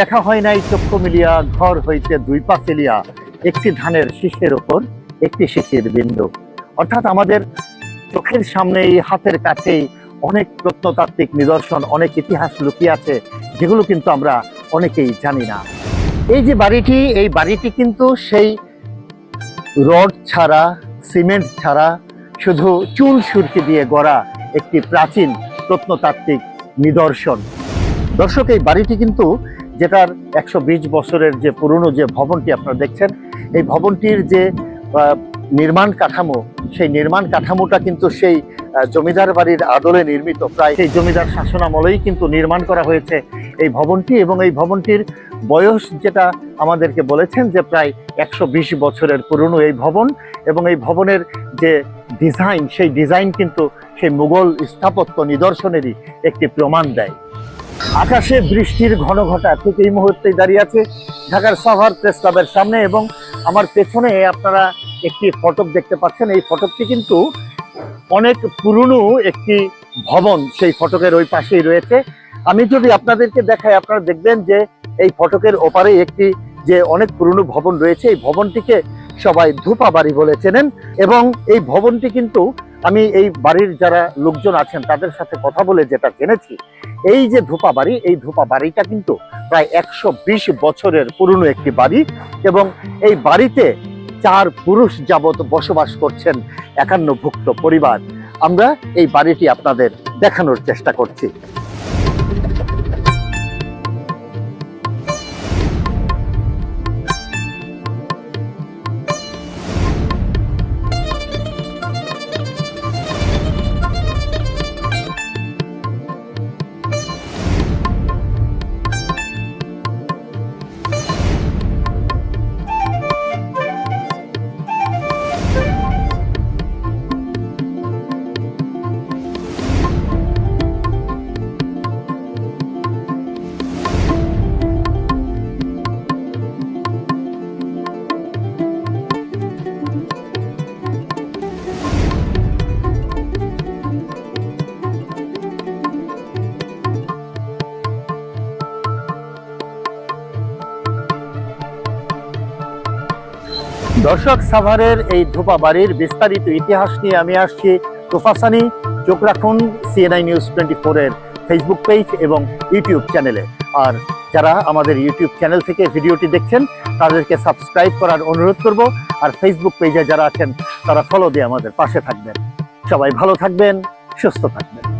দেখা হয় নাই, চক্ষু মিলিয়া ঘর হইতে দুই পা ফেলিয়া একটি ধানের শীষের ওপর একটি শিশির বিন্দু। অর্থাৎ আমাদের চোখের সামনে এই হাতের কাছেই অনেক প্রত্নতাত্ত্বিক নিদর্শন, অনেক ইতিহাস লুকিয়ে আছে, যেগুলো কিন্তু আমরা অনেকেই জানি না। এই যে বাড়িটি, এই বাড়িটি কিন্তু সেই রড ছাড়া, সিমেন্ট ছাড়া, শুধু চুল সুরকি দিয়ে গড়া একটি প্রাচীন প্রত্নতাত্ত্বিক নিদর্শন। দর্শক, এই বাড়িটি কিন্তু যেটার একশো বিশ বছরের যে পুরনো যে ভবনটি আপনারা দেখছেন, এই ভবনটির যে নির্মাণ কাঠামো, সেই নির্মাণ কাঠামোটা কিন্তু সেই জমিদার বাড়ির আদলে নির্মিত। প্রায় সেই জমিদার শাসনামলেই কিন্তু নির্মাণ করা হয়েছে এই ভবনটি এবং এই ভবনটির বয়স যেটা আমাদেরকে বলেছেন যে প্রায় একশো বিশ বছরের পুরনো এই ভবন এবং এই ভবনের যে ডিজাইন, সেই ডিজাইন কিন্তু সেই মুঘল স্থাপত্য নিদর্শনেরই একটি প্রমাণ দেয়। আকাশে বৃষ্টির ঘন ঘটা ঠিক এই মুহূর্তে দাঁড়িয়ে আছে ঢাকার সাভার প্রেস ক্লাবের সামনে এবং আমার পেছনে আপনারা একটি ফটক দেখতে পাচ্ছেন। এই ফটকটি কিন্তু অনেক পুরনো একটি ভবন সেই ফটকের ওই পাশেই রয়েছে। আমি যদি আপনাদেরকে দেখাই, আপনারা দেখবেন যে এই ফটকের ওপারে একটি যে অনেক পুরনো ভবন রয়েছে, এই ভবনটিকে সবাই ধূপা বাড়ি বলে চেনেন এবং এই ভবনটি কিন্তু আমি এই বাড়ির যারা লোকজন আছেন, তাদের সাথে কথা বলে যেটা জেনেছি, এই যে ধূপা বাড়ি, এই ধূপা বাড়িটা কিন্তু প্রায় একশো বিশ বছরের পুরনো একটি বাড়ি এবং এই বাড়িতে চার পুরুষ যাবত বসবাস করছেন একান্নভুক্ত পরিবার। আমরা এই বাড়িটি আপনাদের দেখানোর চেষ্টা করছি। দর্শক, সাভারের এই ধোপা বাড়ির বিস্তারিত ইতিহাস নিয়ে আমি আসছি তোফাসানি চোখ রাখুন সিএনআই নিউজ টোয়েন্টি ফোরের ফেসবুক পেজ এবং ইউটিউব চ্যানেলে আর যারা আমাদের ইউটিউব চ্যানেল থেকে ভিডিওটি দেখছেন, তাদেরকে সাবস্ক্রাইব করার অনুরোধ করব। আর ফেসবুক পেজে যারা আছেন, তারা ফলো দিয়ে আমাদের পাশে থাকবেন। সবাই ভালো থাকবেন, সুস্থ থাকবেন।